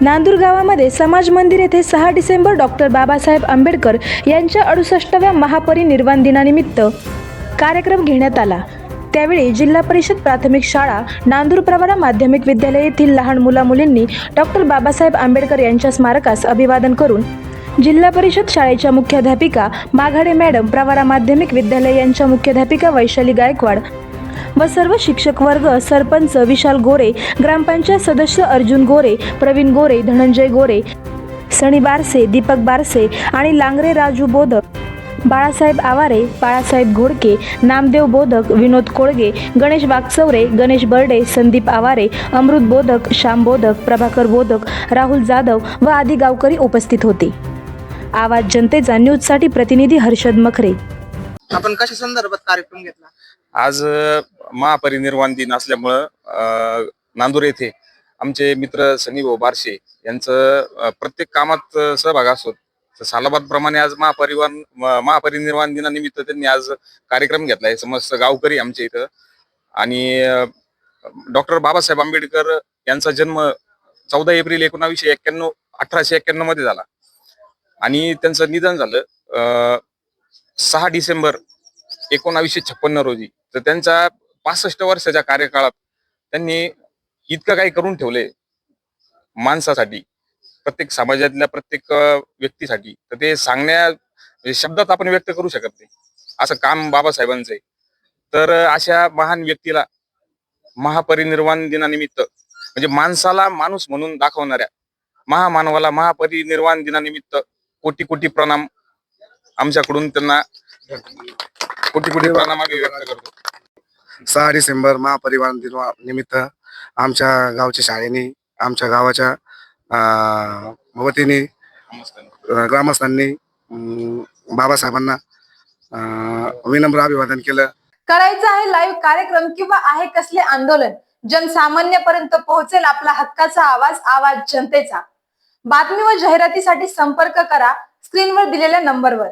नांदूर गावामध्ये समाज मंदिर येथे सहा डिसेंबर डॉक्टर बाबासाहेब आंबेडकर यांच्या अडुसष्टव्या महापरिनिर्वाण दिनानिमित्त कार्यक्रम घेण्यात आला. त्यावेळी जिल्हा परिषद प्राथमिक शाळा नांदूर प्रवरा माध्यमिक विद्यालय येथील लहान मुलामुलींनी डॉक्टर बाबासाहेब आंबेडकर यांच्या स्मारकास अभिवादन करून जिल्हा परिषद शाळेच्या मुख्याध्यापिका माघाडे मॅडम प्रवरा माध्यमिक विद्यालय यांच्या मुख्याध्यापिका वैशाली गायकवाड व सर्व शिक्षक वर्ग सरपंच विशाल गोरे ग्रामपंचायत सदस्य अर्जुन गोरे प्रवीण गोरे धनंजय गोरे सणी बारसे दीपक बारसे आणि लांगरे राजू बोधक बाळासाहेब आवारे बाळासाहेब घोडके नामदेव बोधक विनोद कोळगे गणेश वागचौरे गणेश बर्डे संदीप आवारे अमृत बोधक श्याम बोधक प्रभाकर बोधक राहुल जाधव व आदी गावकरी उपस्थित होते. आवाज जनतेचा न्यूजसाठी प्रतिनिधी हर्षद मखरे. आपण कशा संदर्भात कार्यक्रम घेतला? आज अ, महापरिनिर्वाण दिन असल्यामुळं अ, नांदूर येथे आमचे मित्र सनी बारशे यांचं अ, प्रत्येक कामात अ, सहभाग असतो. तर सालाबाद प्रमाणे आज महापरिवार म- महापरिनिर्वाण दिनानिमित्त त्यांनी आज कार्यक्रम घेतलाय समस्त गावकरी आमच्या इथं. आणि डॉक्टर बाबासाहेब आंबेडकर यांचा जन्म चौदा एप्रिल एकोणावीसशे एक्क्याण्णव अठराशे एक्क्याण्णवमध्ये झाला. आणि त्यांचं निधन झालं अ, सहा डिसेंबर एकोणावीसशे छप्पन्न रोजी. तर त्यांचा पासष्ट वर्षाच्या कार्यकाळात त्यांनी इतकं काही करून ठेवले माणसासाठी प्रत्येक समाजातल्या प्रत्येक व्यक्तीसाठी. तर ते सांगण्या म्हणजे शब्दात आपण व्यक्त करू शकत नाही. असं काम बाबासाहेबांचं आहे. तर अशा महान व्यक्तीला महापरिनिर्वाण दिनानिमित्त म्हणजे माणसाला माणूस म्हणून दाखवणाऱ्या महामानवाला महापरिनिर्वाण दिनानिमित्त कोटी कोटी प्रणाम आमच्याकडून त्यांना कोटी कोटी प्रणाम आम्ही व्यक्त करतो. सहा डिसेंबर महापरिवार दिना निमित्त आमच्या गावच्या शाळेने आमच्या गावाच्या अं, वतीने ग्रामस्थांनी बाबासाहेबांना विनम्र अभिवादन केलं. करायचं आहे लाईव्ह कार्यक्रम किंवा आहे कसले आंदोलन जनसामान्यपर्यंत पोहोचेल आपला हक्काचा आवाज आवाज जनतेचा. बातमी व जाहिरातीसाठी संपर्क करा स्क्रीनवर दिलेल्या नंबरवर